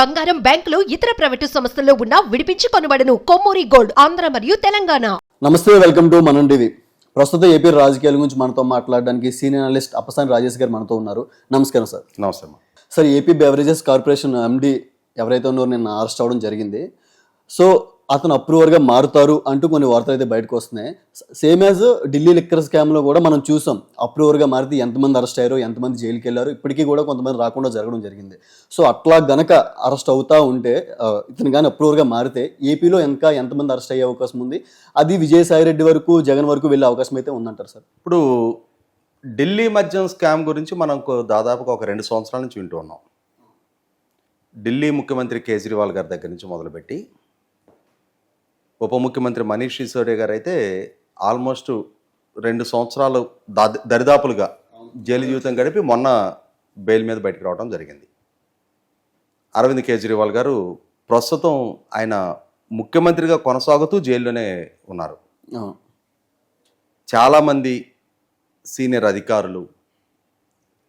బంగారం బ్యాంకులు ఇతర ప్రైవేటు సంస్థల్లో ఉన్న విడిపించి కొనబడను. కొమ్మూరి గోల్డ్ ఆంధ్ర మరియు తెలంగాణ. నమస్తే వెల్కమ్ టు మనం టీవీ. ప్రస్తుతం ఏపీ రాజకీయాల గురించి మనతో మాట్లాడడానికి సీనియర్ అనలిస్ట్ అప్పసాని రాజేష్ గారు మనతో ఉన్నారు. నమస్కారం సార్. నమస్తే sir AP beverages corporation MD ఎవరైతే ఉన్నారో నిన్న అరెస్ట్ అవ్వడం జరిగింది. సో అతను అప్రూవర్గా మారుతారు అంటూ కొన్ని వార్తలు అయితే బయటకు వస్తున్నాయి. సేమ్ యాజ్ ఢిల్లీ లిక్కర్ స్కామ్లో కూడా మనం చూసాం. అప్రూవర్గా మారితే ఎంతమంది అరెస్ట్ అయ్యారో ఎంతమంది జైలుకి వెళ్ళారు ఇప్పటికీ కూడా కొంతమంది రాకుండా జరగడం జరిగింది. సో అట్లా గనక అరెస్ట్ అవుతా ఉంటే ఇతను కానీ అప్రూవర్గా మారితే ఏపీలో ఇంకా ఎంతమంది అరెస్ట్ అయ్యే అవకాశం ఉంది? అది విజయసాయి రెడ్డి వరకు జగన్ వరకు వెళ్ళే అవకాశం అయితే ఉందంటారు సార్. ఇప్పుడు ఢిల్లీ మద్యం స్కామ్ గురించి మనం దాదాపుగా ఒక రెండు సంవత్సరాల నుంచి వింటూ ఉన్నాం. ఢిల్లీ ముఖ్యమంత్రి కేజ్రీవాల్ గారి దగ్గర నుంచి మొదలుపెట్టి ఉప ముఖ్యమంత్రి మనీష్ సిసోడియా గారు అయితే ఆల్మోస్ట్ రెండు సంవత్సరాలు దా- దరిదాపులుగా జైలు జీవితం గడిపి మొన్న బెయిల్ మీద బయటకు రావడం జరిగింది. అరవింద్ కేజ్రీవాల్ గారు ప్రస్తుతం ఆయన ముఖ్యమంత్రిగా కొనసాగుతూ జైల్లోనే ఉన్నారు. చాలామంది సీనియర్ అధికారులు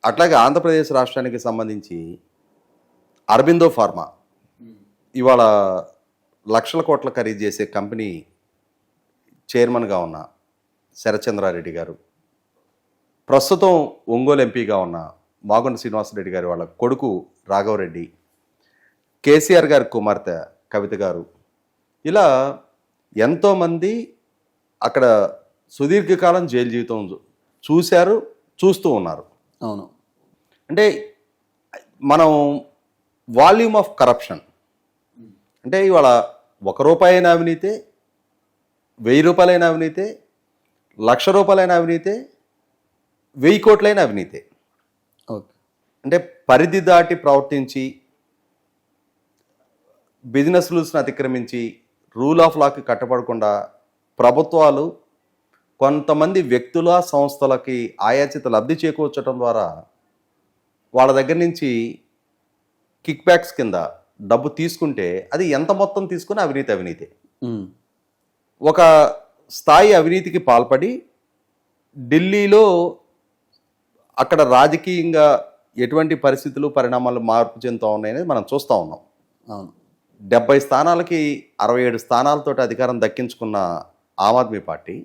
అట్లాగే ఆంధ్రప్రదేశ్ రాష్ట్రానికి సంబంధించి అరబిందో ఫార్మా ఇవాళ లక్షల కోట్ల ఖరీదు చేసే కంపెనీ చైర్మన్గా ఉన్న శరచంద్రారెడ్డి గారు ప్రస్తుతం ఒంగోలు ఎంపీగా ఉన్న మాగుంట శ్రీనివాసరెడ్డి గారి వాళ్ళ కొడుకు రాఘవరెడ్డి కేసీఆర్ గారి కుమార్తె కవిత గారు ఇలా ఎంతోమంది అక్కడ సుదీర్ఘకాలం జైలు జీవితం చూశారు చూస్తూ ఉన్నారు. అవును. అంటే మనం వాల్యూమ్ ఆఫ్ కరప్షన్ అంటే ఇవాళ ఒక రూపాయి అయిన అవినీతే వెయ్యి రూపాయలైన అవినీతే లక్ష రూపాయలైన అవినీతే వెయ్యి కోట్లైన అవినీతే. ఓకే. అంటే పరిధి దాటి ప్రవర్తించి బిజినెస్ రూల్స్ని అతిక్రమించి రూల్ ఆఫ్ లాకి కట్టబడకుండా ప్రభుత్వాలు కొంతమంది వ్యక్తుల సంస్థలకి ఆయాచిత లబ్ధి చేకూర్చడం ద్వారా వాళ్ళ దగ్గర నుంచి కిక్ బ్యాక్స్ కింద డబ్బు తీసుకుంటే అది ఎంత మొత్తం తీసుకుని అవినీతి అవినీతి. ఒక స్థాయి అవినీతికి పాల్పడి ఢిల్లీలో అక్కడ రాజకీయంగా ఎటువంటి పరిస్థితులు పరిణామాలు మార్పు చెందుతూ ఉన్నాయనేది మనం చూస్తూ ఉన్నాం. అవును. డెబ్బై స్థానాలకి అరవై ఏడు స్థానాలతో అధికారం దక్కించుకున్న ఆమ్ ఆద్మీ పార్టీ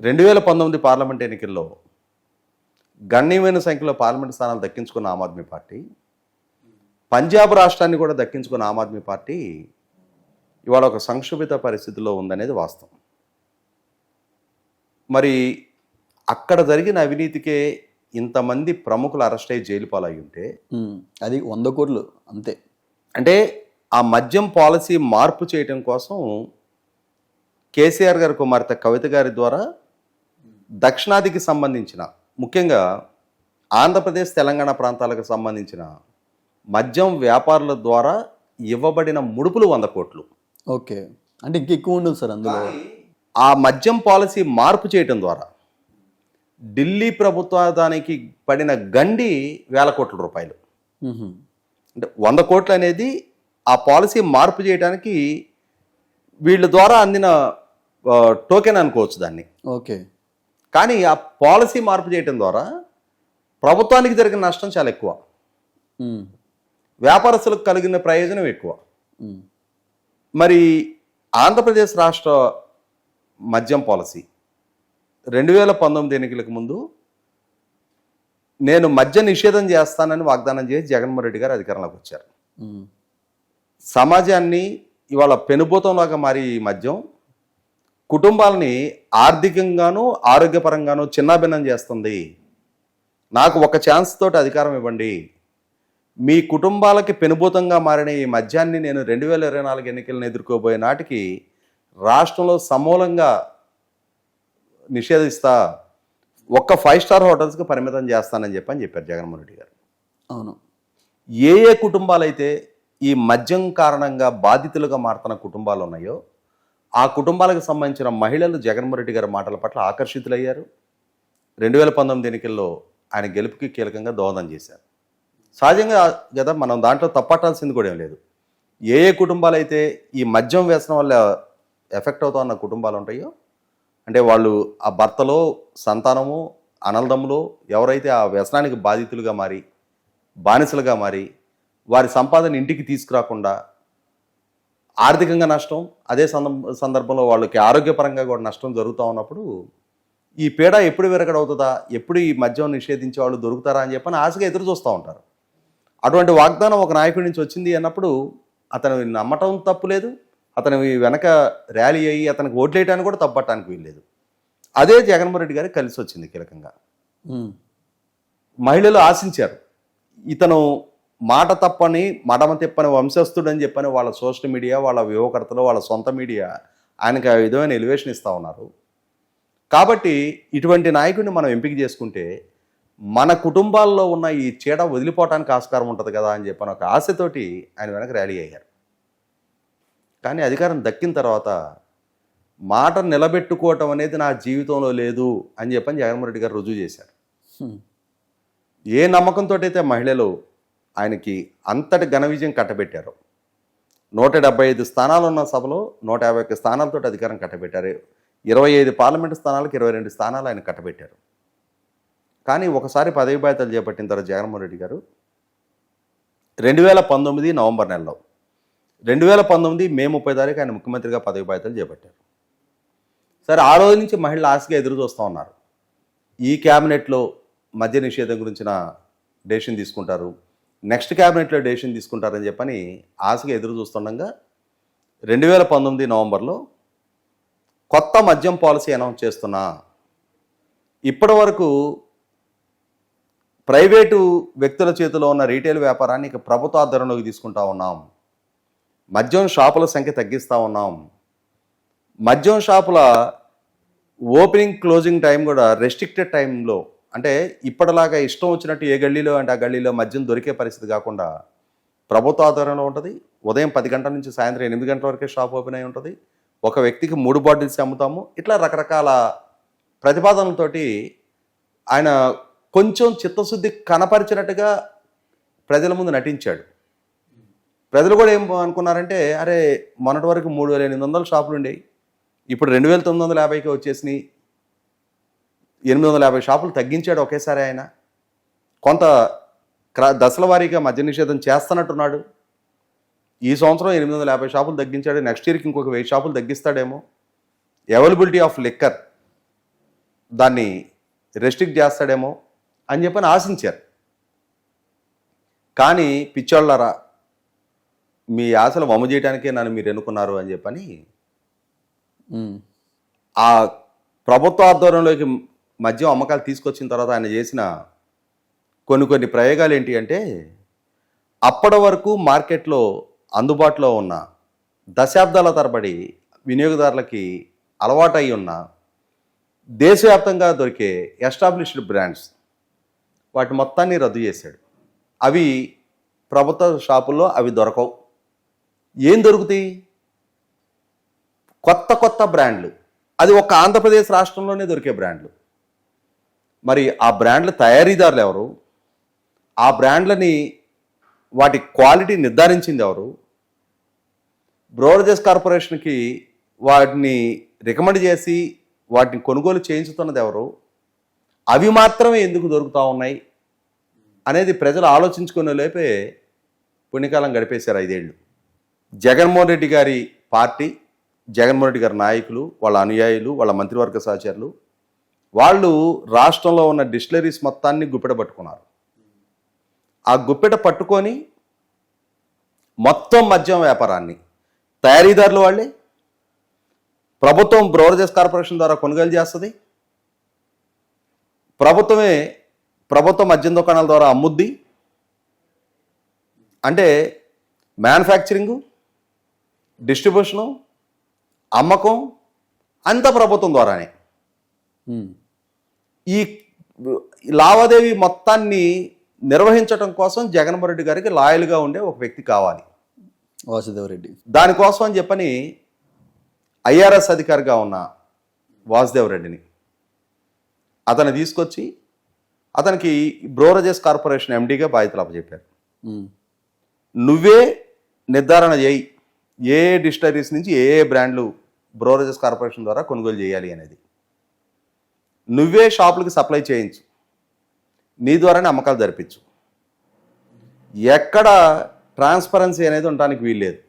రెండు వేల పంతొమ్మిది పార్లమెంట్ ఎన్నికల్లో గణనీయమైన సంఖ్యలో పార్లమెంట్ స్థానాలు దక్కించుకున్న ఆమ్ ఆద్మీ పార్టీ పంజాబ్ రాష్ట్రాన్ని కూడా దక్కించుకున్న ఆమ్ ఆద్మీ పార్టీ ఇవాళ ఒక సంక్షోభిత పరిస్థితిలో ఉందనేది వాస్తవం మరి అక్కడ జరిగిన అవినీతికే ఇంతమంది ప్రముఖులు అరెస్ట్ అయ్యి జైలు పాలయ్యి ఉంటే. అది వంద కోట్లు అంతే అంటే ఆ మద్యం పాలసీ మార్పు చేయటం కోసం కేసీఆర్ గారి కుమార్తె కవిత గారి ద్వారా దక్షిణాదికి సంబంధించిన ముఖ్యంగా ఆంధ్రప్రదేశ్ తెలంగాణ ప్రాంతాలకు సంబంధించిన మద్యం వ్యాపారుల ద్వారా ఇవ్వబడిన ముడుపులు వంద కోట్లు. ఓకే. అంటే ఇంక ఎక్కువ ఉండదు సార్ అందులో. ఆ మద్యం పాలసీ మార్పు చేయటం ద్వారా ఢిల్లీ ప్రభుత్వానికి పడిన గండి వేల కోట్ల రూపాయలు. అంటే వంద కోట్లు అనేది ఆ పాలసీ మార్పు చేయడానికి వీళ్ళ ద్వారా అందిన టోకెన్ అనుకోవచ్చు దాన్ని. ఓకే. కానీ ఆ పాలసీ మార్పు చేయటం ద్వారా ప్రభుత్వానికి జరిగిన నష్టం చాలా ఎక్కువ. వ్యాపారస్తులకు కలిగిన ప్రయోజనం ఎక్కువ. మరి ఆంధ్రప్రదేశ్ రాష్ట్ర మద్యం పాలసీ రెండు వేల పంతొమ్మిది ఎన్నికలకు ముందు నేను మద్య నిషేధం చేస్తానని వాగ్దానం చేసి జగన్మోహన్ రెడ్డి గారు అధికారంలోకి వచ్చారు. సమాజాన్ని ఇవాళ పెనుభూతంలాగా మారి ఈ మద్యం కుటుంబాలని ఆర్థికంగాను ఆరోగ్యపరంగాను చిన్నాభిన్నం చేస్తుంది నాకు ఒక ఛాన్స్ తోటి అధికారం ఇవ్వండి మీ కుటుంబాలకి పెనుభూతంగా మారిన ఈ మద్యాన్ని నేను రెండు వేల ఇరవై నాలుగు ఎన్నికలను ఎదుర్కోబోయే నాటికి రాష్ట్రంలో సమూలంగా నిషేధిస్తా ఒక్క ఫైవ్ స్టార్ హోటల్స్కి పరిమితం చేస్తానని చెప్పని చెప్పారు జగన్మోహన్ రెడ్డి గారు. అవును. ఏ ఏ కుటుంబాలైతే ఈ మద్యం కారణంగా బాధితులుగా మారుతున్న కుటుంబాలు ఉన్నాయో ఆ కుటుంబాలకు సంబంధించిన మహిళలు జగన్మోహన్ రెడ్డి గారి మాటల పట్ల ఆకర్షితులయ్యారు. రెండు వేల పంతొమ్మిది ఎన్నికల్లో ఆయన గెలుపుకి కీలకంగా దోహదం చేశారు. సహజంగా కదా మనం దాంట్లో తప్పట్టాల్సింది కూడా ఏం లేదు. ఏ ఏ కుటుంబాలు అయితే ఈ మద్యం వ్యసనం వల్ల ఎఫెక్ట్ అవుతా ఉన్న కుటుంబాలు ఉంటాయో అంటే వాళ్ళు ఆ భర్తలో సంతానము అనలదములో ఎవరైతే ఆ వ్యసనానికి బాధితులుగా మారి బానిసలుగా మారి వారి సంపాదన ఇంటికి తీసుకురాకుండా ఆర్థికంగా నష్టం అదే సందర్భ సందర్భంలో వాళ్ళకి ఆరోగ్యపరంగా కూడా నష్టం జరుగుతూ ఉన్నప్పుడు ఈ పీడ ఎప్పుడు విరగడవుతుందా? ఎప్పుడు ఈ మద్యం నిషేధించే వాళ్ళు దొరుకుతారా అని చెప్పని ఆశగా ఎదురు చూస్తూ ఉంటారు. అటువంటి వాగ్దానం ఒక నాయకుడి నుంచి వచ్చింది అన్నప్పుడు అతను నమ్మటం తప్పు లేదు. అతను వెనక ర్యాలీ అయ్యి అతనికి ఓట్లేయడానికి కూడా తప్పట్టడానికి వీల్లేదు అదే జగన్మోహన్ రెడ్డి గారికి కలిసి వచ్చింది కీలకంగా. మహిళలు ఆశించారు. ఇతను మాట తప్పని మడమ తిప్పని వంశస్థుడు అని చెప్పని వాళ్ళ సోషల్ మీడియా వాళ్ళ యువకర్తలు వాళ్ళ సొంత మీడియా ఆయనకి ఆ విధమైన ఎలివేషన్ ఇస్తూ ఉన్నారు. కాబట్టి ఇటువంటి నాయకుడిని మనం ఎంపిక చేసుకుంటే మన కుటుంబాల్లో ఉన్న ఈ చీడ వదిలిపోవటానికి ఆస్కారం ఉంటుంది కదా అని చెప్పని ఒక ఆశతోటి ఆయన వెనక ర్యాలీ అయ్యారు. కానీ అధికారం దక్కిన తర్వాత మాట నిలబెట్టుకోవటం అనేది నా జీవితంలో లేదు అని చెప్పని జగన్మోహన్ రెడ్డి గారు రుజువు చేశారు. ఏ నమ్మకంతో అయితే మహిళలు ఆయనకి అంతటి ఘన విజయం కట్టబెట్టారు నూట డెబ్బై ఐదు స్థానాలు ఉన్న సభలో నూట యాభై ఒక్క స్థానాలతో అధికారం కట్టబెట్టారు. ఇరవై ఐదు పార్లమెంటు స్థానాలకు ఇరవై రెండు స్థానాలు ఆయన కట్టబెట్టారు. కానీ ఒకసారి పదవి బాధ్యతలు చేపట్టిన తర్వాత జగన్మోహన్ రెడ్డి గారు రెండు వేల పంతొమ్మిది నవంబర్ నెలలో రెండు వేల పంతొమ్మిది మే ముప్పై తారీఖు ఆయన ముఖ్యమంత్రిగా పదవి బాధ్యతలు చేపట్టారు. సరే ఆ రోజు నుంచి మహిళలు ఆశగా ఎదురు చూస్తూ ఉన్నారు. ఈ క్యాబినెట్లో మద్య నిషేధం గురించిన డెసిషన్ తీసుకుంటారు నెక్స్ట్ క్యాబినెట్లో డెసిషన్ తీసుకుంటారని చెప్పని ఆశగా ఎదురు చూస్తుండగా రెండు వేల పంతొమ్మిది నవంబర్లో కొత్త మద్యం పాలసీ అనౌన్స్ చేస్తున్నా. ఇప్పటి వరకు ప్రైవేటు వ్యక్తుల చేతిలో ఉన్న రీటైల్ వ్యాపారాన్ని ఇక ప్రభుత్వ ఆధ్వర్యంలోకి తీసుకుంటా ఉన్నాం. మద్యం షాపుల సంఖ్య తగ్గిస్తూ ఉన్నాం. మద్యం షాపుల ఓపెనింగ్ క్లోజింగ్ టైం కూడా రెస్ట్రిక్టెడ్ టైంలో అంటే ఇప్పటిలాగా ఇష్టం వచ్చినట్టు ఏ గల్లీలో అంటే ఆ గల్లీలో మద్యం దొరికే పరిస్థితి కాకుండా ప్రభుత్వ ఆధ్వర్యంలో ఉంటుంది. ఉదయం పది గంటల నుంచి సాయంత్రం ఎనిమిది గంటల వరకే షాప్ ఓపెన్ అయి ఉంటుంది. ఒక వ్యక్తికి మూడు బాటిల్స్ అమ్ముతాము. ఇట్లా రకరకాల ప్రతిపాదనలతోటి ఆయన కొంచెం చిత్తశుద్ధి కనపరిచినట్టుగా ప్రజల ముందు నటించాడు. ప్రజలు కూడా ఏం అనుకున్నారంటే అరే మొన్నటి వరకు మూడు వేల ఎనిమిది వందల షాపులు ఉండేవి ఇప్పుడు రెండు వేల తొమ్మిది వందల యాభైకి వచ్చేసినాయి. ఎనిమిది వందల యాభై షాపులు తగ్గించాడు ఒకేసారి ఆయన. కొంత దశల వారీగా మద్య నిషేధం చేస్తున్నట్టున్నాడు. ఈ సంవత్సరం ఎనిమిది వందల యాభై షాపులు తగ్గించాడు. నెక్స్ట్ ఇయర్కి ఇంకొక వెయ్యి షాపులు తగ్గిస్తాడేమో. అవైలబిలిటీ ఆఫ్ లిక్కర్ దాన్ని రెస్ట్రిక్ట్ చేస్తాడేమో. అని చెప్పని ఆశించారు కానీ పిచ్చోళ్ళరా మీ ఆశలు వమ్ము చేయడానికే నన్ను మీరు ఎన్నుకున్నారు అని చెప్పని. ఆ ప్రభుత్వ ఆధ్వర్యంలోకి మద్యం అమ్మకాలు తీసుకొచ్చిన తర్వాత ఆయన చేసిన కొన్ని కొన్ని ప్రయోగాలు ఏంటి అంటే అప్పటి వరకు మార్కెట్లో అందుబాటులో ఉన్న దశాబ్దాల తరబడి వినియోగదారులకి అలవాటై ఉన్న దేశవ్యాప్తంగా దొరికే ఎస్టాబ్లిష్డ్ బ్రాండ్స్ వాటి మొత్తాన్ని రద్దు చేశాడు. అవి ప్రభుత్వ షాపుల్లో అవి దొరకవు. ఏం దొరుకుతాయి? కొత్త కొత్త బ్రాండ్లు. అది ఒక ఆంధ్రప్రదేశ్ రాష్ట్రంలోనే దొరికే బ్రాండ్లు. మరి ఆ బ్రాండ్ల తయారీదారులు ఎవరు? ఆ బ్రాండ్లని వాటి క్వాలిటీ నిర్ధారించింది ఎవరు? బ్రోరజెస్ కార్పొరేషన్కి వాటిని రికమెండ్ చేసి వాటిని కొనుగోలు చేయించుతున్నది ఎవరు? అవి మాత్రమే ఎందుకు దొరుకుతూ ఉన్నాయి అనేది ప్రజలు ఆలోచించుకునే లేపే పుణ్యకాలం గడిపేశారు ఐదేళ్ళు. జగన్మోహన్ రెడ్డి గారి పార్టీ జగన్మోహన్ రెడ్డి గారి నాయకులు వాళ్ళ అనుయాయులు వాళ్ళ మంత్రివర్గ సహచరులు వాళ్ళు రాష్ట్రంలో ఉన్న డిస్టిలరీస్ మొత్తాన్ని గుప్పెట పట్టుకున్నారు. ఆ గుప్పెట పట్టుకొని మొత్తం మద్యం వ్యాపారాన్ని తయారీదారులు వాళ్ళే ప్రభుత్వం బ్రోవరేజెస్ కార్పొరేషన్ ద్వారా కొనుగోలు చేస్తుంది ప్రభుత్వమే ప్రభుత్వ మద్యం దుకాణాల ద్వారా అమ్ముద్ది. అంటే మ్యానుఫ్యాక్చరింగు డిస్ట్రిబ్యూషను అమ్మకం అంత ప్రభుత్వం ద్వారానే. ఈ లావాదేవీ మొత్తాన్ని నిర్వహించడం కోసం జగన్మోహన్ రెడ్డి గారికి లాయల్గా ఉండే ఒక వ్యక్తి కావాలి. వాసుదేవరెడ్డి దానికోసం అని చెప్పని ఐఆర్ఎస్ అధికారిగా ఉన్న వాసుదేవ్ రెడ్డిని అతను తీసుకొచ్చి అతనికి బ్రోరజెస్ కార్పొరేషన్ ఎండీగా బాధ్యతలు అప్పచెప్పారు. నువ్వే నిర్ధారణ చేయి ఏ డిస్టరీస్ నుంచి ఏ ఏ బ్రాండ్లు బ్రోరజెస్ కార్పొరేషన్ ద్వారా కొనుగోలు చేయాలి అనేది. నువ్వే షాపులకు సప్లై చేయించు నీ ద్వారానే అమ్మకాలు జరిపించు. ఎక్కడ ట్రాన్స్పరెన్సీ అనేది ఉండడానికి వీల్లేదు.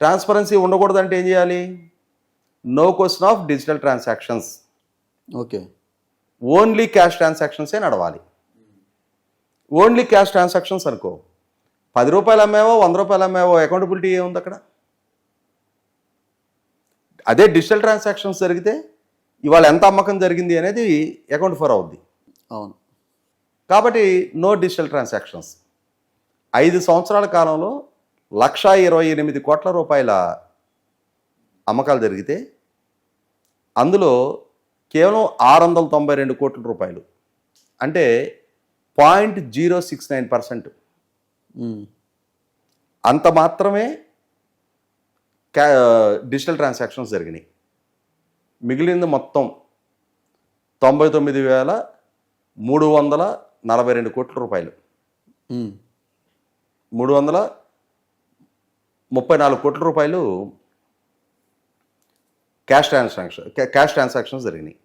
ట్రాన్స్పరెన్సీ ఉండకూడదంటే ఏం చేయాలి? No question of digital transactions. Okay. Only cash ట్రాన్సాక్షన్సే నడవాలి. ఓన్లీ క్యాష్ ట్రాన్సాక్షన్స్ అనుకో. పది రూపాయలు అమ్మేవో వంద రూపాయలు అమ్మేవో అకౌంటబిలిటీ ఏముంది అక్కడ? అదే డిజిటల్ ట్రాన్సాక్షన్స్ జరిగితే ఇవాళ ఎంత అమ్మకం జరిగింది అనేది అకౌంట్ ఫర్ అవుద్ది. అవును. కాబట్టి నో డిజిటల్ ట్రాన్సాక్షన్స్. ఐదు సంవత్సరాల కాలంలో లక్షా ఇరవై ఎనిమిది కోట్ల రూపాయల అమ్మకాలు జరిగితే అందులో కేవలం ఆరు వందల తొంభై రెండు కోట్ల రూపాయలు అంటే point zero six nine percent. అంత మాత్రమే క్యా డిజిటల్ ట్రాన్సాక్షన్స్ జరిగినాయి మిగిలింది మొత్తం తొంభై తొమ్మిది వేల మూడు వందల నలభై రెండు కోట్ల రూపాయలు. మూడు వందల ముప్పై నాలుగు కోట్ల రూపాయలు క్యాష్ ట్రాన్సాక్షన్ క్యా- క్యాష్ ట్రాన్సాక్షన్స్ జరిగినాయి.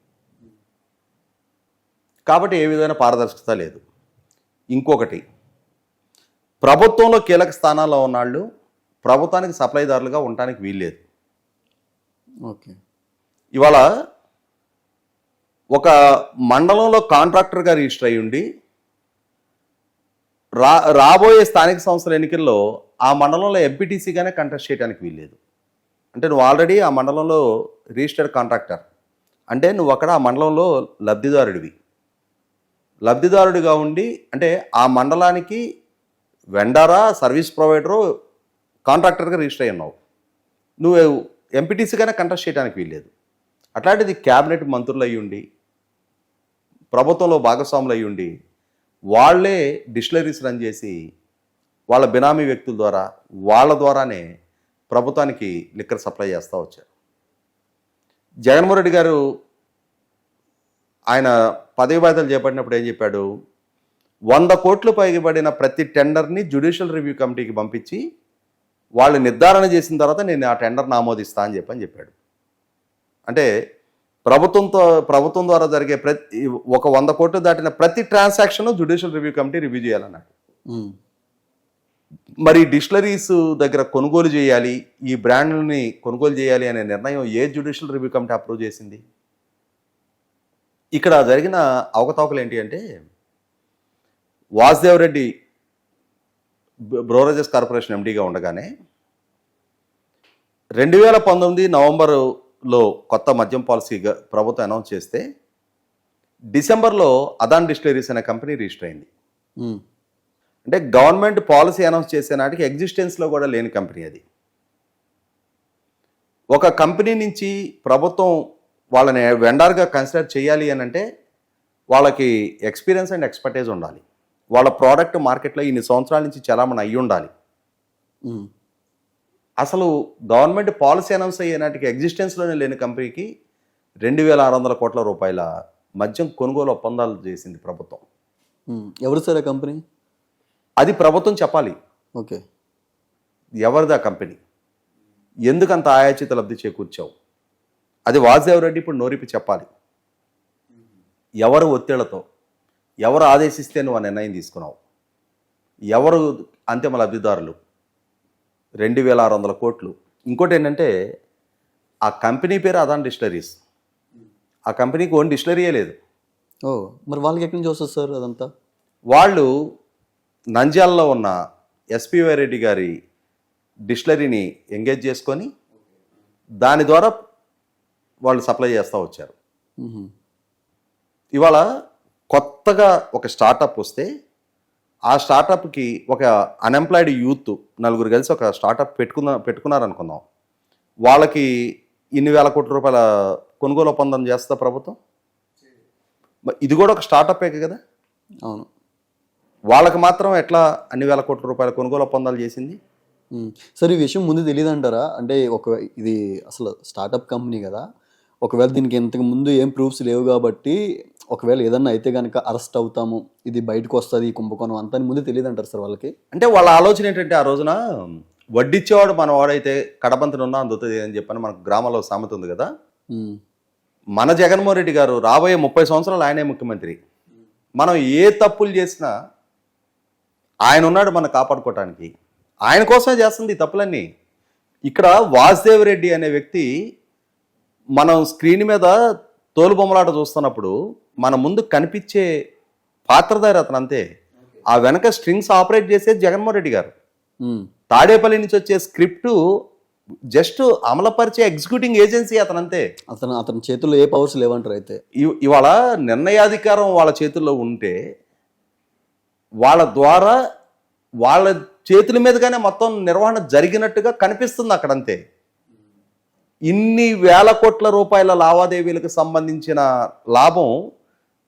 కాబట్టి ఏ విధమైన పారదర్శకత లేదు. ఇంకొకటి ప్రభుత్వంలో కీలక స్థానాల్లో ఉన్నాళ్ళు ప్రభుత్వానికి సప్లైదారులుగా ఉండటానికి వీల్లేదు. ఓకే. ఇవాళ ఒక మండలంలో కాంట్రాక్టర్గా రిజిస్టర్ అయ్యి ఉండి రా రాబోయే స్థానిక సంస్థల ఎన్నికల్లో ఆ మండలంలో ఎంపీటీసీగానే కంటెస్ట్ చేయడానికి వీల్లేదు. అంటే నువ్వు ఆల్రెడీ ఆ మండలంలో రిజిస్టర్డ్ కాంట్రాక్టర్ అంటే నువ్వు అక్కడ ఆ మండలంలో లబ్ధిదారుడివి. లబ్ధిదారుడిగా ఉండి అంటే ఆ మండలానికి వెండరా సర్వీస్ ప్రొవైడరు కాంట్రాక్టర్గా రిజిస్టర్ అయి ఉన్నావు. నువ్వు ఎంపీటీసీగానే కంటెస్ట్ చేయడానికి వీల్లేదు. అట్లాంటిది క్యాబినెట్ మంత్రులు అయ్యుండి ప్రభుత్వంలో భాగస్వాములు అయ్యుండి వాళ్ళే వాళ్ళే డిస్టిలరీస్ రన్ చేసి వాళ్ళ బినామీ వ్యక్తుల ద్వారా వాళ్ళ ద్వారానే ప్రభుత్వానికి లిక్కర్ సప్లై చేస్తూ వచ్చారు. జగన్మోహన్ రెడ్డి గారు ఆయన పదవి బాధ్యతలు చేపట్టినప్పుడు ఏం చెప్పాడు? వంద కోట్లు పైబడిన ప్రతి టెండర్ని జ్యుడిషియల్ రివ్యూ కమిటీకి పంపించి వాళ్ళు నిర్ధారణ చేసిన తర్వాత నేను ఆ టెండర్ని ఆమోదిస్తా అని చెప్పని చెప్పాడు. అంటే ప్రభుత్వంతో ప్రభుత్వం ద్వారా జరిగే ప్రతి ఒక వంద కోట్లు దాటిన ప్రతి transaction judicial review committee review చేయాలన్నాడు. మరి డిక్షనరీస్ దగ్గర కొనుగోలు చేయాలి ఈ బ్రాండ్ని కొనుగోలు చేయాలి అనే నిర్ణయం ఏ జ్యుడిషియల్ రివ్యూ కమిటీ అప్రూవ్ చేసింది? ఇక్కడ జరిగిన అవకతవకలు ఏంటి అంటే వాసుదేవ్ రెడ్డి బ్రోరేజెస్ కార్పొరేషన్ ఎండీగా ఉండగానే రెండు వేల పంతొమ్మిది నవంబరులో కొత్త మద్యం పాలసీగా ప్రభుత్వం అనౌన్స్ చేస్తే డిసెంబర్లో అదాన్ డిస్టిలరీస్ అనే కంపెనీ రిజిస్టర్ అయింది. అంటే గవర్నమెంట్ పాలసీ అనౌన్స్ చేసే నాటికి ఎగ్జిస్టెన్స్లో కూడా లేని కంపెనీ అది. ఒక కంపెనీ నుంచి ప్రభుత్వం వాళ్ళని వెండర్గా కన్సిడర్ చేయాలి అని అంటే వాళ్ళకి ఎక్స్పీరియన్స్ అండ్ ఎక్స్పర్టైజ్ ఉండాలి. వాళ్ళ ప్రోడక్ట్ మార్కెట్లో ఇన్ని సంవత్సరాల నుంచి చలామణి అయ్యి ఉండాలి. అసలు గవర్నమెంట్ పాలసీ అనౌన్స్ అయ్యే నాటికి ఎగ్జిస్టెన్స్లోనే లేని కంపెనీకి రెండు వేల ఆరు వందల కోట్ల రూపాయల మద్యం కొనుగోలు ఒప్పందాలు చేసింది ప్రభుత్వం. ఎవరు సార్ ఆ కంపెనీ? అది ప్రభుత్వం చెప్పాలి. ఓకే. ఎవరిదా కంపెనీ? ఎందుకంత ఆయాచిత లబ్ధి చేకూర్చావు? అది వాసుదేవ్ రెడ్డి ఇప్పుడు నోరిపి చెప్పాలి. ఎవరు ఒత్తిళ్ళతో ఎవరు ఆదేశిస్తే నువ్వు ఆ నిర్ణయం తీసుకున్నావు? ఎవరు అంతిమ లబ్ధిదారులు? రెండు వేల ఆరు వందల కోట్లు. ఇంకోటి ఏంటంటే ఆ కంపెనీ పేరు అదాన్ డిస్టిలరీస్. ఆ కంపెనీకి ఓన్ డిస్టిలరీయే లేదు. ఓ మరి వాళ్ళకి ఎక్కడి నుంచి వస్తుంది సార్ అదంతా? వాళ్ళు నంద్యాలలో ఉన్న ఎస్పివై రెడ్డి గారి డిస్టిలరీని ఎంగేజ్ చేసుకొని దాని ద్వారా వాళ్ళు సప్లై చేస్తూ వచ్చారు. ఇవాళ కొత్తగా ఒక స్టార్టప్ వస్తే ఆ స్టార్టప్కి ఒక అన్ఎంప్లాయిడ్ యూత్ నలుగురు కలిసి ఒక స్టార్టప్ పెట్టుకుందా పెట్టుకున్నారు అనుకుందాం వాళ్ళకి ఇన్ని వేల కోట్ల రూపాయల కొనుగోలు ఒప్పందం చేస్తా ప్రభుత్వం? ఇది కూడా ఒక స్టార్టప్పే కదా? అవును. వాళ్ళకి మాత్రం ఎట్లా అన్ని వేల కోట్ల రూపాయల కొనుగోలు ఒప్పందాలు చేసింది. సార్ ఈ విషయం ముందు తెలియదు అంటారా అంటే ఒక ఇది అసలు స్టార్టప్ కంపెనీ కదా. ఒకవేళ దీనికి ఇంతకు ముందు ఏం ప్రూఫ్స్ లేవు కాబట్టి ఒకవేళ ఏదన్నా అయితే కనుక అరెస్ట్ అవుతాము ఇది బయటకు వస్తుంది ఈ కుంభకోణం అంతా అని ముందు తెలియదు అంటారు సార్ వాళ్ళకి? అంటే వాళ్ళ ఆలోచన ఏంటంటే ఆ రోజున వడ్డిచ్చేవాడు మన వాడైతే ఉన్నా అందుతుంది అని చెప్పని మనకు గ్రామంలో సామెత ఉంది కదా. మన జగన్మోహన్ రెడ్డి గారు రాబోయే ముప్పై సంవత్సరాలు ఆయనే ముఖ్యమంత్రి. మనం ఏ తప్పులు చేసినా ఆయన ఉన్నాడు మనం కాపాడుకోవటానికి ఆయన కోసమే చేస్తుంది తప్పులన్నీ. ఇక్కడ వాసుదేవ్ రెడ్డి అనే వ్యక్తి మనం స్క్రీన్ మీద తోలు బొమ్మలాట చూస్తున్నప్పుడు మన ముందు కనిపించే పాత్రధారి అతను అంతే. ఆ వెనక స్ట్రింగ్స్ ఆపరేట్ చేసేది జగన్మోహన్ రెడ్డి గారు. తాడేపల్లి నుంచి వచ్చే స్క్రిప్ట్ జస్ట్ అమలుపరిచే ఎగ్జిక్యూటింగ్ ఏజెన్సీ అతను అంతే. అతను అతని చేతుల్లో ఏ పవర్స్ లేవంటారు అయితే? ఇవాళ నిర్ణయాధికారం వాళ్ళ చేతుల్లో ఉంటే వాళ్ళ ద్వారా వాళ్ళ చేతుల మీదుగానే మొత్తం నిర్వహణ జరిగినట్టుగా కనిపిస్తుంది అక్కడంతే. ఇన్ని వేల కోట్ల రూపాయల లావాదేవీలకు సంబంధించిన లాభం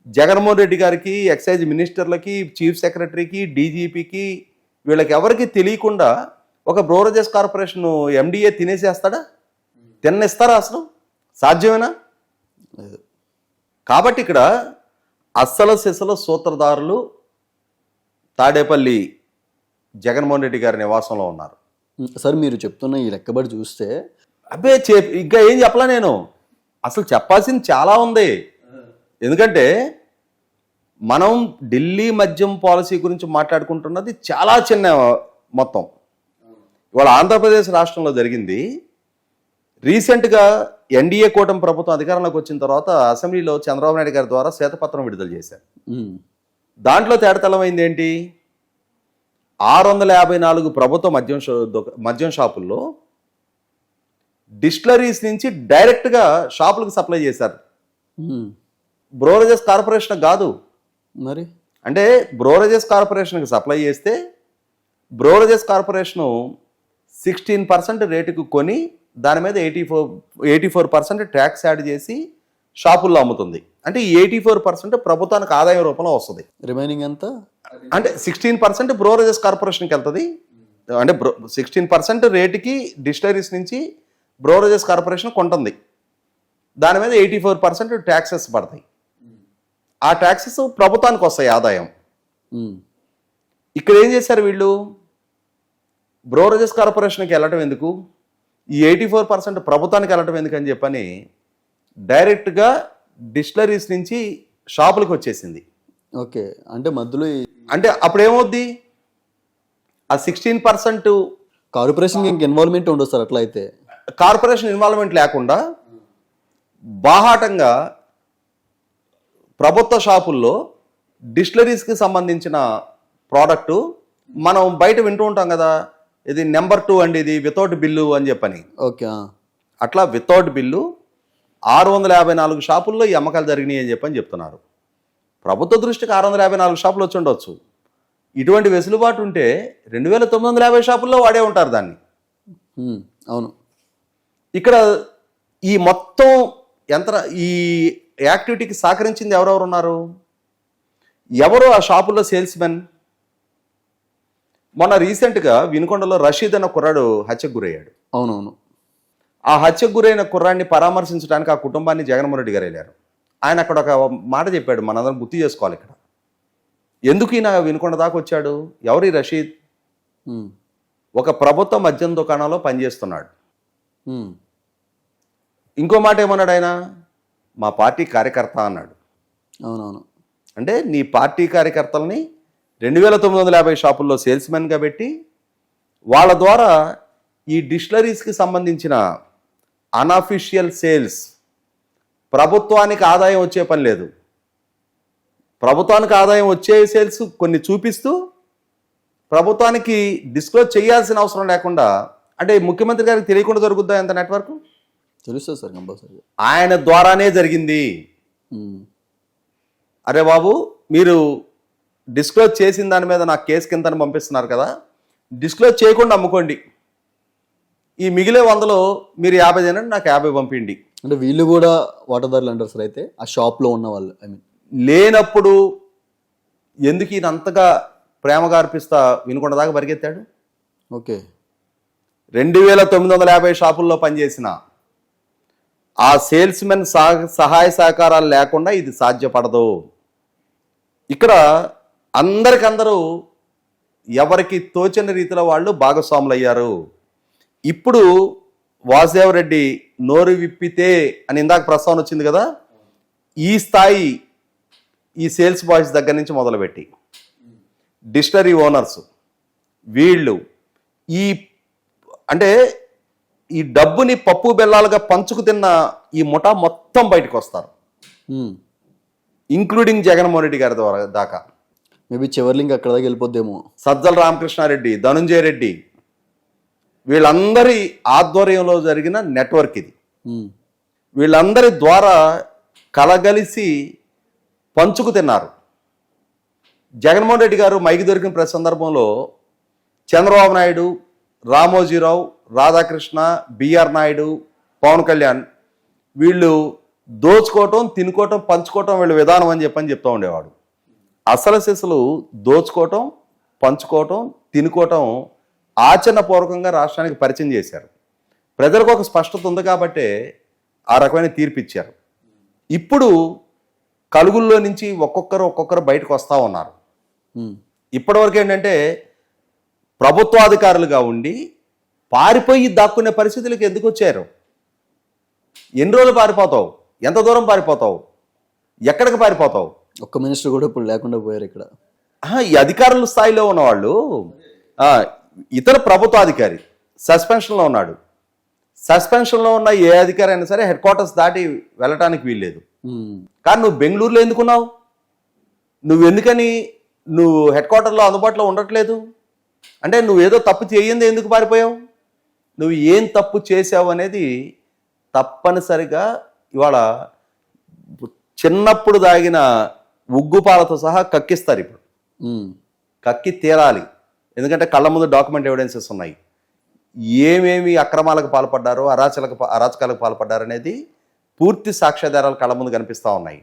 జగన్మోహన్ రెడ్డి గారికి ఎక్సైజ్ మినిస్టర్లకి చీఫ్ సెక్రటరీకి డీజీపీకి వీళ్ళకి ఎవరికి తెలియకుండా ఒక బ్రోరజెస్ కార్పొరేషన్ ఎండిఏ తినేసేస్తాడా? తిన్నిస్తారా అసలు? సాధ్యమేనా? కాబట్టి ఇక్కడ అస్సలు సిసల సూత్రధారులు తాడేపల్లి జగన్మోహన్ రెడ్డి గారి నివాసంలో ఉన్నారు. సార్ మీరు చెప్తున్న ఈ లెక్కబడి చూస్తే అబ్బే చే ఇంకా ఏం చెప్పలా నేను? అసలు చెప్పాల్సింది చాలా ఉంది. ఎందుకంటే మనం ఢిల్లీ మద్యం పాలసీ గురించి మాట్లాడుకుంటున్నది చాలా చిన్న మొత్తం. ఇవాళ ఆంధ్రప్రదేశ్ రాష్ట్రంలో జరిగింది. రీసెంట్గా ఎన్డీఏ కూటమి ప్రభుత్వం అధికారంలోకి వచ్చిన తర్వాత అసెంబ్లీలో చంద్రబాబు నాయుడు గారి ద్వారా శ్వేతపత్రం విడుదల చేశారు. దాంట్లో తేడతలమైంది ఏంటి ఆరు వందల యాభై నాలుగు ప్రభుత్వ మద్యం మద్యం షాపుల్లో డిస్టిలరీస్ నుంచి డైరెక్ట్గా షాపులకు సప్లై చేశారు. బ్రోరేజెస్ కార్పొరేషన్ కాదు. మరి? అంటే బ్రోరేజెస్ కార్పొరేషన్కి సప్లై చేస్తే బ్రోరేజెస్ కార్పొరేషను సిక్స్టీన్ పర్సెంట్ రేటుకు కొని దాని మీద eighty four eighty four percent tax add చేసి షాపుల్లో అమ్ముతుంది. అంటే ఈ ఎయిటీ ఫోర్ పర్సెంట్ ప్రభుత్వానికి ఆదాయం రూపంలో వస్తుంది. రిమైనింగ్ అంతా అంటే సిక్స్టీన్ పర్సెంట్ బ్రోరేజెస్ కార్పొరేషన్కి వెళ్తుంది. అంటే బ్రో సిక్స్టీన్ పర్సెంట్ రేటుకి డిస్టరీస్ నుంచి బ్రోరేజెస్ కార్పొరేషన్ కొంటుంది. దాని మీద ఎయిటీ ఫోర్ పర్సెంట్ ట్యాక్సెస్ పడతాయి. ఆ ట్యాక్సెస్ ప్రభుత్వానికి వస్తాయి ఆదాయం. ఉమ్, ఇక్కడ ఏం చేశారు వీళ్ళు? బ్రోరేజెస్ కార్పొరేషన్కి వెళ్ళటం ఎందుకు? ఈ ఎయిటీ ఫోర్ పర్సెంట్ ప్రభుత్వానికి వెళ్ళటం ఎందుకు అని చెప్పని డైరెక్ట్గా డిస్టిలరీస్ నుంచి షాపులకు వచ్చేసింది. ఓకే. అంటే మధ్యలో అంటే అప్పుడు ఏమవుద్ది ఆ సిక్స్టీన్ పర్సెంట్ కార్పొరేషన్కి ఇంక ఇన్వాల్వ్మెంట్ ఉండదు సార్ అట్లా అయితే. కార్పొరేషన్ ఇన్వాల్వ్మెంట్ లేకుండా బాహాటంగా ప్రభుత్వ షాపుల్లో డిస్టిలరీస్కి సంబంధించిన ప్రోడక్టు మనం బయట వింటూ ఉంటాం కదా ఇది నెంబర్ టూ అండి ఇది వితౌట్ బిల్లు అని చెప్పని. ఓకే అట్లా వితౌట్ బిల్లు ఆరు వందల యాభై నాలుగు షాపుల్లో ఈ అమ్మకాలు జరిగినాయి అని చెప్పని చెప్తున్నారు. ప్రభుత్వ దృష్టికి ఆరు వందల యాభై నాలుగు షాపులు వచ్చి ఉండొచ్చు. ఇటువంటి వెసులుబాటు ఉంటే రెండు వేల తొమ్మిది వందల యాభై షాపుల్లో వాడే ఉంటారు దాన్ని. అవును. ఇక్కడ ఈ మొత్తం యంత్ర ఈ యాక్టివిటీకి సహకరించింది ఎవరెవరు ఉన్నారు? ఎవరు ఆ షాపుల్లో సేల్స్ మెన్ మొన్న రీసెంట్గా వినుకొండలో రషీద్ అన్న కుర్రాడు హత్యకు గురయ్యాడు. అవునవును. ఆ హత్యకు గురైన కుర్రాన్ని పరామర్శించడానికి ఆ కుటుంబాన్ని జగన్మోహన్ రెడ్డి గారు వెళ్ళారు. ఆయన అక్కడ ఒక మాట చెప్పాడు మనందరం గుర్తు చేసుకోవాలి ఇక్కడ. ఎందుకు ఈయన వినుకొండ దాకా వచ్చాడు? ఎవరి రషీద్? ఒక ప్రభుత్వ మద్యం దుకాణంలో పనిచేస్తున్నాడు. ఇంకో మాట ఏమన్నాడు ఆయన? మా పార్టీ కార్యకర్త అన్నాడు. అవునవును. అంటే నీ పార్టీ కార్యకర్తల్ని రెండు వేల తొమ్మిది వందల యాభై షాపుల్లో సేల్స్మెన్గా పెట్టి వాళ్ళ ద్వారా ఈ డిస్టిలరీస్కి సంబంధించిన అన్అఫిషియల్ సేల్స్ ప్రభుత్వానికి ఆదాయం వచ్చే పని లేదు. ప్రభుత్వానికి ఆదాయం వచ్చే సేల్స్ కొన్ని చూపిస్తూ ప్రభుత్వానికి డిస్క్లోజ్ చేయాల్సిన అవసరం లేకుండా అంటే ముఖ్యమంత్రి గారికి తెలియకుండా జరుగుద్దా ఎంత నెట్వర్క్ తెలుస్తుంది సార్ కంపల్సరీ ఆయన ద్వారానే జరిగింది. అరే బాబు మీరు డిస్క్లోజ్ చేసిన దాని మీద నాకు కేసు కింద పంపిస్తున్నారు కదా? డిస్క్లోజ్ చేయకుండా అమ్ముకోండి. ఈ మిగిలే వందలో మీరు యాభై తినండి నాకు యాభై పంపిండి. అంటే వీళ్ళు కూడా వాటాదారులు అంటారు సార్ అయితే ఆ షాప్లో ఉన్న వాళ్ళు ఐ మీన్ లేనప్పుడు ఎందుకు ఈయన అంతగా ప్రేమగా అర్పిస్తా వినుకొండ దాకా పరిగెత్తాడు? ఓకే. రెండు వేల తొమ్మిది వందల యాభై షాపుల్లో పనిచేసిన ఆ సేల్స్మెన్ సహాయ సహకారాలు లేకుండా ఇది సాధ్యపడదు. ఇక్కడ అందరికందరూ ఎవరికి తోచని రీతిలో వాళ్ళు భాగస్వాములు అయ్యారు ఇప్పుడు వాసుదేవరెడ్డి నోరు విప్పితే అని ఇందాక ప్రస్తావన వచ్చింది కదా ఈ స్థాయి ఈ సేల్స్ బాయ్స్ దగ్గర నుంచి మొదలుపెట్టి. డిస్టరీ ఓనర్స్ వీళ్ళు ఈ అంటే ఈ డబ్బుని పప్పు బెల్లాలుగా పంచుకు తిన్న ఈ ముఠా మొత్తం బయటకు వస్తారు. ఇంక్లూడింగ్ జగన్మోహన్ రెడ్డి గారి ద్వారా దాకా. మేబీ చివరి లింక్ అక్కడ దాకా వెళ్ళిపోద్దేమో. సజ్జల రామకృష్ణారెడ్డి ధనుంజయ రెడ్డి వీళ్ళందరి ఆధ్వర్యంలో జరిగిన నెట్వర్క్ ఇది. వీళ్ళందరి ద్వారా కలగలిసి పంచుకు తిన్నారు. జగన్మోహన్ రెడ్డి గారు మైకి దొరికిన ప్రతి సందర్భంలో చంద్రబాబు నాయుడు రామోజీరావు రాధాకృష్ణ బిఆర్ నాయుడు పవన్ కళ్యాణ్ వీళ్ళు దోచుకోవటం తినుకోవటం పంచుకోవటం వీళ్ళ విధానం అని చెప్పని చెప్తూ ఉండేవాడు. అసలు శిశులు దోచుకోవటం పంచుకోవటం తినుకోవటం ఆచరణపూర్వకంగా రాష్ట్రానికి పరిచయం చేశారు. ప్రజలకు ఒక స్పష్టత ఉంది కాబట్టే ఆ రకమైన తీర్పు ఇచ్చారు ఇప్పుడు కలుగుల్లో నుంచి ఒక్కొక్కరు ఒక్కొక్కరు బయటకు వస్తూ ఉన్నారు. ఇప్పటివరకు ఏంటంటే ప్రభుత్వాధికారులుగా ఉండి పారిపోయి దాక్కునే పరిస్థితులకు ఎందుకు వచ్చారు? ఎన్ని రోజులు పారిపోతావు? ఎంత దూరం పారిపోతావు? ఎక్కడికి పారిపోతావు? ఒక్క మినిస్టర్ కూడా ఇప్పుడు లేకుండా పోయారు ఇక్కడ. ఈ అధికారుల స్థాయిలో ఉన్నవాళ్ళు ఇతర ప్రభుత్వాధికారి సస్పెన్షన్లో ఉన్నాడు. సస్పెన్షన్లో ఉన్న ఏ అధికారి అయినా సరే హెడ్ క్వార్టర్స్ దాటి వెళ్ళటానికి వీల్లేదు. కానీ నువ్వు బెంగళూరులో ఎందుకున్నావు? నువ్వు ఎందుకని నువ్వు హెడ్ క్వార్టర్లో అందుబాటులో ఉండట్లేదు? అంటే నువ్వు ఏదో తప్పు చేయింది ఎందుకు పారిపోయావు? నువ్వు ఏం తప్పు చేసావు అనేది తప్పనిసరిగా ఇవాళ చిన్నప్పుడు దాగిన ఉగ్గుపాలతో సహా కక్కిస్తారు ఇప్పుడు. కక్కి తీరాలి ఎందుకంటే కళ్ళ ముందు డాక్యుమెంట్ ఎవిడెన్సెస్ ఉన్నాయి. ఏమేమి అక్రమాలకు పాల్పడ్డారో అరాచలకు అరాచకాలకు పాల్పడ్డారు అనేది పూర్తి సాక్ష్యాధారాలు కళ్ళ ముందు కనిపిస్తూ ఉన్నాయి.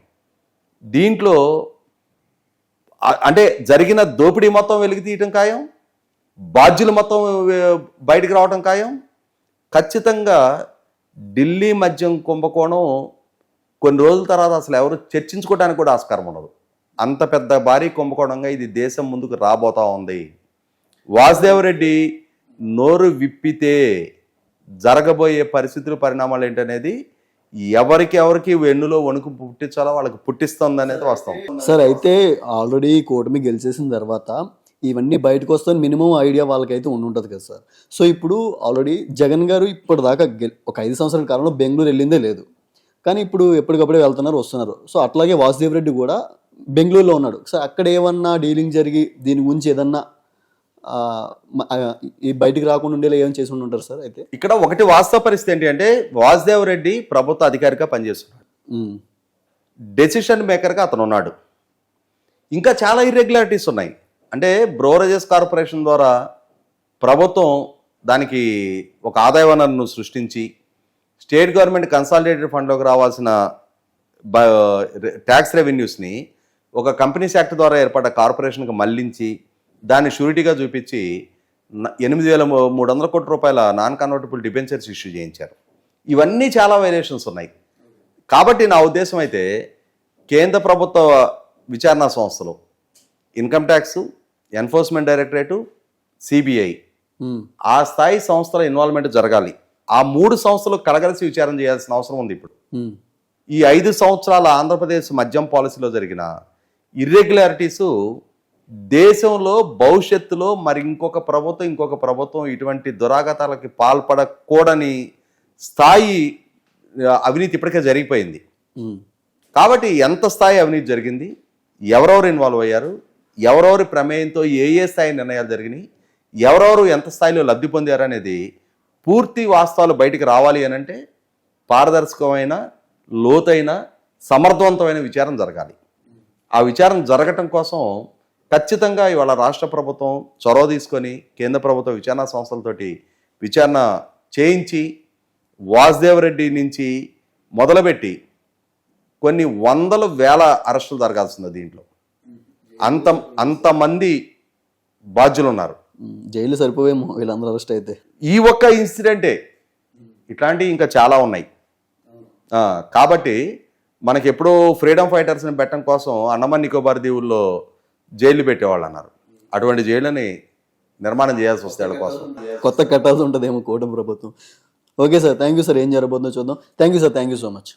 దీంట్లో అంటే జరిగిన దోపిడీ మొత్తం వెలికి తీయటం ఖాయం బాధ్యులు మొత్తం బయటికి రావటం ఖాయం. ఖచ్చితంగా ఢిల్లీ మద్యం కుంభకోణం కొన్ని రోజుల తర్వాత అసలు ఎవరు చర్చించుకోవడానికి కూడా ఆస్కారం ఉండదు. అంత పెద్ద భారీ కుంభకోణంగా ఇది దేశం ముందుకు రాబోతా ఉంది. వాసుదేవరెడ్డి నోరు విప్పితే జరగబోయే పరిస్థితులు పరిణామాలు ఏంటనేది ఎవరికి ఎవరికి వెన్నులో వణుకు పుట్టించాలో వాళ్ళకి పుట్టిస్తుంది అనేది వాస్తవం. సార్ అయితే ఆల్రెడీ కూటమి గెలిచేసిన తర్వాత ఇవన్నీ బయటకు వస్తాయని మినిమం ఐడియా వాళ్ళకైతే ఉండి ఉంటుంది కదా సార్. సో ఇప్పుడు ఆల్రెడీ జగన్ గారు ఇప్పటిదాకా గెల్- ఒక ఐదు సంవత్సరాల కాలంలో బెంగళూరు వెళ్ళిందే లేదు. కానీ ఇప్పుడు ఎప్పటికప్పుడే వెళ్తున్నారు వస్తున్నారు. సో అట్లాగే వాసుదేవ్ రెడ్డి కూడా బెంగళూరులో ఉన్నాడు. సో అక్కడ ఏమన్నా డీలింగ్ జరిగి దీని గురించి ఏదన్నా ఈ బయటికి రాకుండా ఉండేలా ఏమైనా చేసి ఉంటారు సార్ అయితే. ఇక్కడ ఒకటి వాస్తవ పరిస్థితి ఏంటి అంటే వాసుదేవ్ రెడ్డి ప్రభుత్వ అధికారిగా పనిచేస్తున్నాడు. డెసిషన్ మేకర్గా అతను ఉన్నాడు. ఇంకా చాలా ఇర్రెగ్యులారిటీస్ ఉన్నాయి. అంటే బ్రోరేజెస్ కార్పొరేషన్ ద్వారా ప్రభుత్వం దానికి ఒక ఆదాయ వనరును సృష్టించి స్టేట్ గవర్నమెంట్ కన్సాలిడేటెడ్ ఫండ్లోకి రావాల్సిన ట్యాక్స్ రెవెన్యూస్ని ఒక కంపెనీస్ యాక్ట్ ద్వారా ఏర్పడ్డ కార్పొరేషన్కి మళ్ళించి దాన్ని షూరిటీగా చూపించి ఎనిమిది వేల మూడు వందల కోట్ల రూపాయల నాన్ కన్వర్టబుల్ డిబెంచర్స్ ఇష్యూ చేయించారు. ఇవన్నీ చాలా వేరియేషన్స్ ఉన్నాయి. కాబట్టి నా ఉద్దేశం అయితే కేంద్ర ప్రభుత్వ విచారణ సంస్థలు income tax enforcement directorate CBI ఆ స్థాయి సంస్థల ఇన్వాల్వ్మెంట్ జరగాలి. ఆ మూడు సంస్థలు కలగలిసి విచారణ చేయాల్సిన అవసరం ఉంది ఇప్పుడు. ఉమ్, ఈ ఐదు సంవత్సరాల ఆంధ్రప్రదేశ్ మద్యం పాలసీలో జరిగిన ఇర్రెగ్యులారిటీసు దేశంలో భవిష్యత్తులో మరి ఇంకొక ప్రభుత్వం ఇంకొక ప్రభుత్వం ఇటువంటి దురాగతాలకి పాల్పడకూడని స్థాయి అవినీతి ఇప్పటికే జరిగిపోయింది. కాబట్టి ఎంత స్థాయి అవినీతి జరిగింది? ఎవరెవరు ఇన్వాల్వ్ అయ్యారు? ఎవరెవరి ప్రమేయంతో ఏ ఏ స్థాయి నిర్ణయాలు జరిగినాయి? ఎవరెవరు ఎంత స్థాయిలో లబ్ధి పొందారు అనేది పూర్తి వాస్తవాలు బయటికి రావాలి అని అంటే పారదర్శకమైన లోతైన సమర్థవంతమైన విచారణ జరగాలి. ఆ విచారణ జరగటం కోసం ఖచ్చితంగా ఇవాళ రాష్ట్ర ప్రభుత్వం చొరవ తీసుకొని కేంద్ర ప్రభుత్వ విచారణ సంస్థలతోటి విచారణ చేయించి వాసుదేవ్ రెడ్డి నుంచి మొదలుపెట్టి కొన్ని వందల వేల అరెస్టులు జరగాల్సింది దీంట్లో. అంత అంతమంది బాధ్యులు ఉన్నారు జైలు సరిపోవేమో వీళ్ళందరూ అరెస్ట్ అయితే. ఈ ఒక్క ఇన్సిడెంటే ఇట్లాంటివి ఇంకా చాలా ఉన్నాయి. కాబట్టి మనకి ఎప్పుడో ఫ్రీడమ్ ఫైటర్స్ని పెట్టడం కోసం అండమాన్ నికోబార్ దీవుల్లో జైలు పెట్టేవాళ్ళు అన్నారు అటువంటి జైళ్ళని నిర్మాణం చేయాల్సి వస్తే వాళ్ళ కోసం. కొత్త కట్టాల్సి ఉంటుందేమో కూటమి ప్రభుత్వం. Okay sir thank you sir. ఏం జరగబోతుందో చూద్దాం. Thank you sir thank you so much